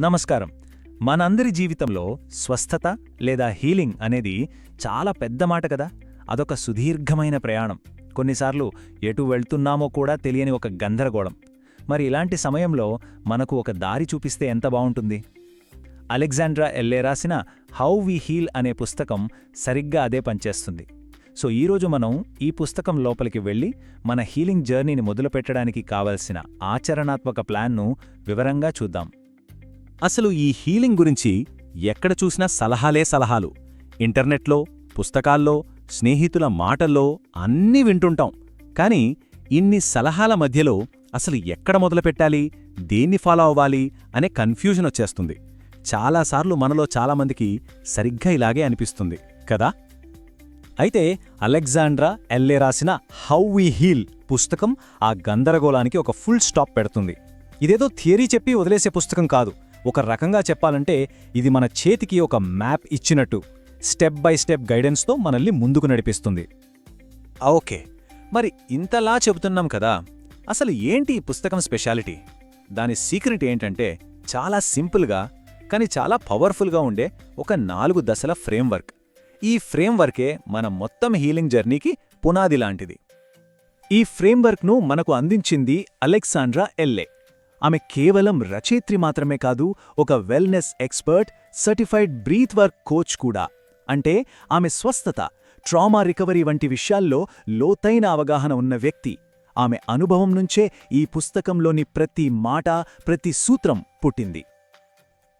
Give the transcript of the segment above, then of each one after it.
నమస్కారం. మనందరి జీవితంలో స్వస్థత లేదా హీలింగ్ అనేది చాలా పెద్ద మాట కదా. అదొక సుదీర్ఘమైన ప్రయాణం. కొన్నిసార్లు ఎటు వెళ్తున్నామో కూడా తెలియని ఒక గందరగోళం. మరి ఇలాంటి సమయంలో మనకు ఒక దారి చూపిస్తే ఎంత బావుంటుంది అలెగ్జాండ్రా ఎల్లే రాసిన హౌ వి హీల్ అనే పుస్తకం సరిగ్గా అదే పనిచేస్తుంది సో ఈరోజు మనం ఈ పుస్తకం లోపలికి వెళ్ళి మన హీలింగ్ జర్నీని మొదలుపెట్టడానికి కావలసిన ఆచరణాత్మక ప్లాన్ను వివరంగా చూద్దాం. అసలు ఈ హీలింగ్ గురించి ఎక్కడ చూసినా సలహాలే సలహాలు. ఇంటర్నెట్లో పుస్తకాల్లో స్నేహితుల మాటల్లో అన్నీ వింటుంటాం. కాని ఇన్ని సలహాల మధ్యలో అసలు ఎక్కడ మొదలుపెట్టాలి దేన్ని ఫాలో అవ్వాలి అనే కన్ఫ్యూజన్ వచ్చేస్తుంది. చాలాసార్లు మనలో చాలామందికి సరిగ్గా ఇలాగే అనిపిస్తుంది కదా? అయితే అలెగ్జాండ్రా ఎల్లే రాసిన హౌ వి హీల్ పుస్తకం ఆ గందరగోళానికి ఒక ఫుల్ స్టాప్ పెడుతుంది. ఇదేదో థియరీ చెప్పి వదిలేసే పుస్తకం కాదు. ఒక రకంగా చెప్పాలంటే ఇది మన చేతికి ఒక మ్యాప్ ఇచ్చినట్టు స్టెప్ బై స్టెప్ గైడెన్స్తో మనల్ని ముందుకు నడిపిస్తుంది. ఓకే. మరి ఇంతలా చెబుతున్నాం కదా అసలు ఏంటి ఈ పుస్తకం స్పెషాలిటీ? దాని సీక్రెట్ ఏంటంటే చాలా సింపుల్గా కానీ చాలా పవర్ఫుల్గా ఉండే ఒక నాలుగు దశల ఫ్రేమ్వర్క్. ఈ ఫ్రేమ్వర్కే మన మొత్తం హీలింగ్ జర్నీకి పునాది లాంటిది. ఈ ఫ్రేమ్వర్క్ను మనకు అందించింది అలెక్సాండ్రా ఎల్లే. ఆమె కేవలం రచయిత్రి మాత్రమే కాదు ఒక wellness expert certified breath work coach కూడా. అంటే ఆమె స్వస్థత ట్రామా రికవరీ వంటి విషయాల్లో లోతైన అవగాహన ఉన్న వ్యక్తి. ఆమె అనుభవం నుంచే ఈ పుస్తకంలోని ప్రతి మాట ప్రతి సూత్రం పుట్టింది.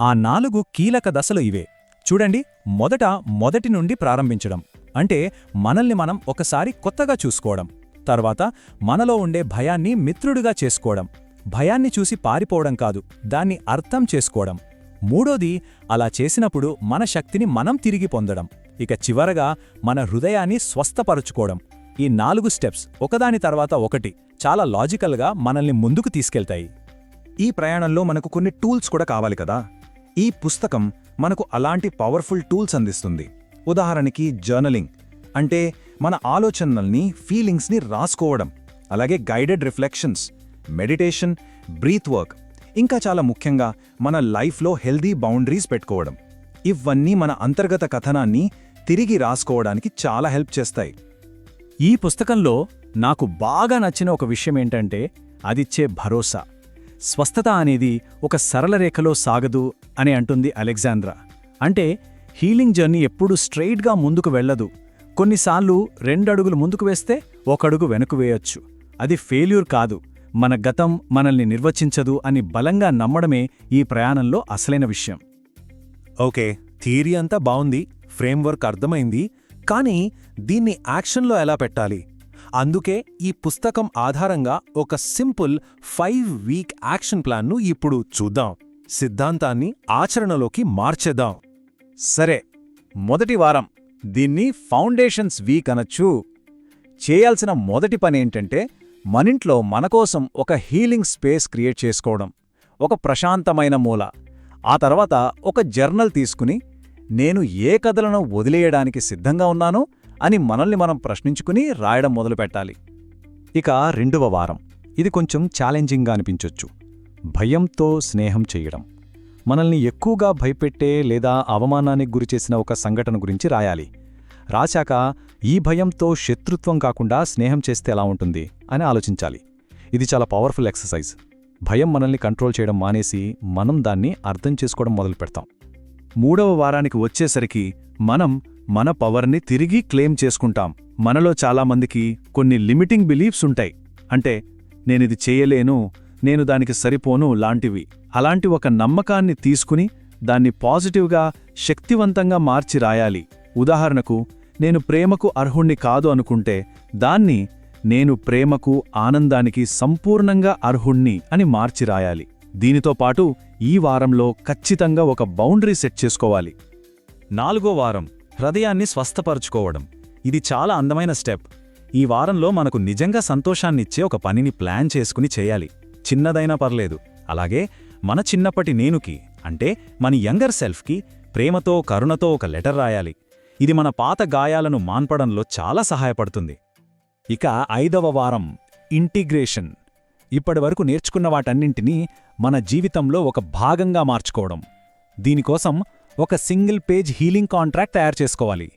ఆ నాలుగు కీలక దశలు ఇవే. చూడండి మొదట మొదటి నుండి ప్రారంభించడం. అంటే మనల్ని మనం ఒకసారి కొత్తగా చూసుకోవడం. తర్వాత మనలో ఉండే భయాన్ని మిత్రుడిగా చేసుకోవడం. భయాన్ని చూసి పారిపోవడం కాదు దాన్ని అర్థం చేసుకోవడం. మూడోది అలా చేసినప్పుడు మన శక్తిని మనం తిరిగి పొందడం. ఇక చివరగా మన హృదయాన్ని స్వస్థపరుచుకోవడం. ఈ నాలుగు స్టెప్స్ ఒకదాని తర్వాత ఒకటి చాలా లాజికల్గా మనల్ని ముందుకు తీసుకెళ్తాయి. ఈ ప్రయాణంలో మనకు కొన్ని టూల్స్ కూడా కావాలి కదా? ఈ పుస్తకం మనకు అలాంటి పవర్ఫుల్ టూల్స్ అందిస్తుంది. ఉదాహరణకి జర్నలింగ్ అంటే మన ఆలోచనల్ని ఫీలింగ్స్ని రాసుకోవడం అలాగే guided reflections meditation breath work ఇంకా చాలా ముఖ్యంగా మన లైఫ్లో హెల్దీ బౌండరీస్ పెట్టుకోవడం. ఇవన్నీ మన అంతర్గత కథనాన్ని తిరిగి రాసుకోవడానికి చాలా హెల్ప్ చేస్తాయి. ఈ పుస్తకంలో నాకు బాగా నచ్చిన ఒక విషయం ఏంటంటే అదిచ్చే భరోసా. స్వస్థత అనేది ఒక సరళ రేఖలో సాగదు అని అంటుంది అలెగ్జాంద్రా అంటే హీలింగ్ జర్నీ ఎప్పుడూ స్ట్రెయిట్గా ముందుకు వెళ్ళదు. కొన్నిసార్లు రెండడుగులు ముందుకు వేస్తే ఒకడుగు వెనుకు వేయొచ్చు. అది ఫెయిల్యూర్ కాదు. మన గతం మనల్ని నిర్వచించదు అని బలంగా నమ్మడమే ఈ ప్రయాణంలో అసలైన విషయం. ఓకే థియరీ అంతా బావుంది ఫ్రేమ్వర్క్ అర్థమైంది కానీ దీన్ని యాక్షన్లో ఎలా పెట్టాలి? అందుకే ఈ పుస్తకం ఆధారంగా ఒక సింపుల్ ఫైవ్ వీక్ యాక్షన్ ప్లాన్ను ఇప్పుడు చూద్దాం. సిద్ధాంతాన్ని ఆచరణలోకి మార్చేద్దాం. సరే మొదటి వారం దీన్ని ఫౌండేషన్స్ వీక్ అనొచ్చు. చేయాల్సిన మొదటి పనేంటంటే మనింట్లో మనకోసం ఒక హీలింగ్ స్పేస్ క్రియేట్ చేసుకోవడం ఒక ప్రశాంతమైన మూల. ఆ తర్వాత ఒక జర్నల్ తీసుకుని నేను ఏ కథలను వదిలేయడానికి సిద్ధంగా ఉన్నానో అని మనల్ని మనం ప్రశ్నించుకుని రాయడం మొదలుపెట్టాలి. ఇక రెండవ వారం. ఇది కొంచెం ఛాలెంజింగ్గా అనిపించొచ్చు. భయంతో స్నేహం చేయడం. మనల్ని ఎక్కువగా భయపెట్టే లేదా అవమానానికి గురిచేసిన ఒక సంఘటన గురించి రాయాలి. రాశాక ఈ భయంతో శత్రుత్వం కాకుండా స్నేహం చేస్తే ఎలా ఉంటుంది? అని ఆలోచించాలి. ఇది చాలా పవర్ఫుల్ ఎక్సర్సైజ్ భయం మనల్ని కంట్రోల్ చేయడం మానేసి మనం దాన్ని అర్థం చేసుకోవడం మొదలు పెడతాం. మూడవ వారానికి వచ్చేసరికి మనం మన పవర్ని తిరిగి క్లెయిమ్ చేసుకుంటాం. మనలో చాలామందికి కొన్ని లిమిటింగ్ బిలీఫ్స్ ఉంటాయి. అంటే నేనిది చేయలేను నేను దానికి సరిపోను లాంటివి. అలాంటి ఒక నమ్మకాన్ని తీసుకుని దాన్ని పాజిటివ్గా శక్తివంతంగా మార్చి రాయాలి. ఉదాహరణకు నేను ప్రేమకు అర్హుణ్ణి కాదు అనుకుంటే దాన్ని నేను ప్రేమకు ఆనందానికి సంపూర్ణంగా అర్హుణ్ణి అని మార్చి రాయాలి దీనితో పాటు ఈ వారంలో ఖచ్చితంగా ఒక బౌండరీ సెట్ చేసుకోవాలి. నాలుగో వారం హృదయాన్ని స్వస్థపరుచుకోవడం. ఇది చాలా అందమైన స్టెప్. ఈ వారంలో మనకు నిజంగా సంతోషాన్నిచ్చే ఒక పనిని ప్లాన్ చేసుకుని చేయాలి. చిన్నదైనా పర్లేదు. అలాగే మన చిన్నప్పటి నేనుకి అంటే మన యంగర్ సెల్ఫ్కి ప్రేమతో కరుణతో ఒక లెటర్ రాయాలి. ఇది మన పాత గాయాలను మాన్పడంలో చాలా సహాయపడుతుంది. ఇక ఐదవ వారం ఇంటిగ్రేషన్. ఇప్పటివరకు నేర్చుకున్న వాటన్నింటినీ మన జీవితంలో ఒక భాగంగా మార్చుకోవడం. దీనికోసం ఒక సింగిల్ పేజ్ హీలింగ్ కాంట్రాక్ట్ తయారు చేసుకోవాలి.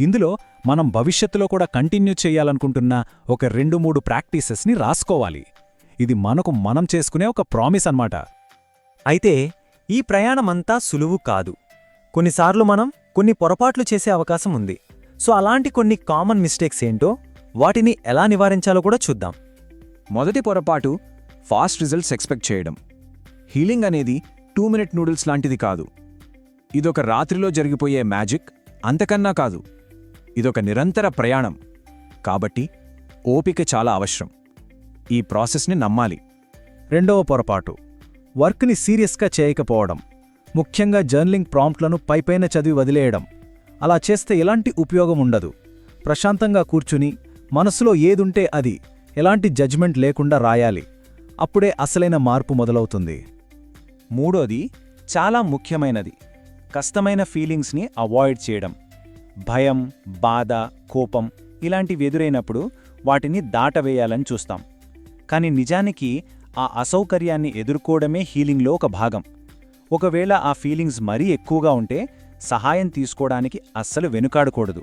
ఇందులో మనం భవిష్యత్తులో కూడా కంటిన్యూ చేయాలనుకుంటున్న ఒక రెండు మూడు ప్రాక్టీసెస్ని రాసుకోవాలి. ఇది మనకు మనం చేసుకునే ఒక ప్రామిస్ అన్నమాట. అయితే ఈ ప్రయాణమంతా సులువు కాదు. కొన్నిసార్లు మనం కొన్ని పొరపాట్లు చేసే అవకాశం ఉంది. సో అలాంటి కొన్ని కామన్ మిస్టేక్స్ ఏంటో వాటిని ఎలా నివారించాలో కూడా చూద్దాం. మొదటి పొరపాటు ఫాస్ట్ రిజల్ట్స్ ఎక్స్పెక్ట్ చేయడం. హీలింగ్ అనేది టూ మినిట్ నూడిల్స్ లాంటిది కాదు. ఇదొక రాత్రిలో జరిగిపోయే మ్యాజిక్ అంతకన్నా కాదు. ఇదొక నిరంతర ప్రయాణం. కాబట్టి ఓపిక చాలా అవసరం. ఈ ప్రాసెస్ని నమ్మాలి. రెండవ పొరపాటు వర్క్ని సీరియస్గా చేయకపోవడం. ముఖ్యంగా జర్నలింగ్ ప్రాంప్ట్లను పైపైన చదివి వదిలేయడం. అలా చేస్తే ఎలాంటి ఉపయోగం ఉండదు. ప్రశాంతంగా కూర్చుని మనసులో ఏదుంటే అది ఎలాంటి జడ్జ్మెంట్ లేకుండా రాయాలి. అప్పుడే అసలైన మార్పు మొదలవుతుంది. మూడోది చాలా ముఖ్యమైనది కష్టమైన ఫీలింగ్స్ని అవాయిడ్ చేయడం. భయం బాధ కోపం ఇలాంటివి ఎదురైనప్పుడు వాటిని దాటవేయాలని చూస్తాం. కానీ నిజానికి ఆ అసౌకర్యాన్ని ఎదుర్కోవడమే హీలింగ్లో ఒక భాగం. ఒకవేళ ఆ ఫీలింగ్స్ మరీ ఎక్కువగా ఉంటే సహాయం తీసుకోవడానికి అస్సలు వెనుకాడకూడదు.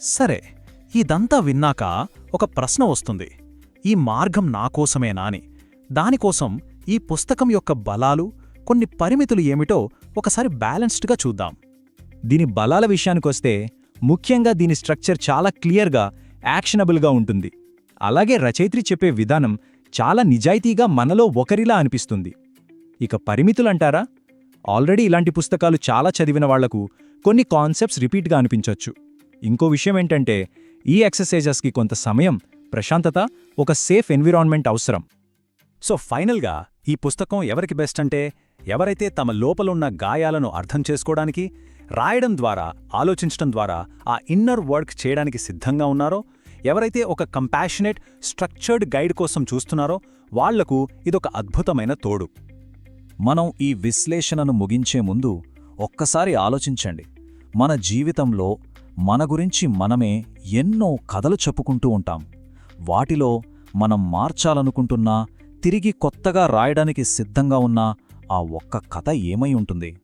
సరే ఇదంతా విన్నాక ఒక ప్రశ్న వస్తుంది. ఈ మార్గం నాకోసమేనా అని దానికోసం ఈ పుస్తకం యొక్క బలాలు కొన్ని పరిమితులు ఏమిటో ఒకసారి బ్యాలెన్స్డ్గా చూద్దాం. దీని బలాల విషయానికొస్తే ముఖ్యంగా దీని స్ట్రక్చర్ చాలా క్లియర్గా యాక్షనబుల్గా ఉంటుంది. అలాగే రచయిత్రి చెప్పే విధానం చాలా నిజాయితీగా మనలో ఒకరిలా అనిపిస్తుంది. ఇక పరిమితులంటారా? ఆల్రెడీ ఇలాంటి పుస్తకాలు చాలా చదివిన వాళ్ళకు కొన్ని కాన్సెప్ట్స్ రిపీట్గా అనిపించొచ్చు. ఇంకో విషయం ఏంటంటే ఈ ఎక్సర్సైజెస్కి కొంత సమయం ప్రశాంతత ఒక సేఫ్ ఎన్విరాన్మెంట్ అవసరం. సో ఫైనల్గా ఈ పుస్తకం ఎవరికి బెస్ట్ అంటే ఎవరైతే తమ లోపలున్న గాయాలను అర్థం చేసుకోవడానికి రాయడం ద్వారా ఆలోచించడం ద్వారా ఆ ఇన్నర్ వర్క్ చేయడానికి సిద్ధంగా ఉన్నారో ఎవరైతే ఒక కంపాషనేట్ స్ట్రక్చర్డ్ గైడ్ కోసం చూస్తున్నారో వాళ్ళకు ఇదొక అద్భుతమైన తోడు. మనం ఈ విశ్లేషణను ముగించే ముందు ఒక్కసారి ఆలోచించండి. మన జీవితంలో మన గురించి మనమే ఎన్నో కథలు చెప్పుకుంటూ ఉంటాం. వాటిలో మనం మార్చాలనుకుంటున్నా తిరిగి కొత్తగా రాయడానికి సిద్ధంగా ఉన్న ఆ ఒక్క కథ ఏమై ఉంటుంది?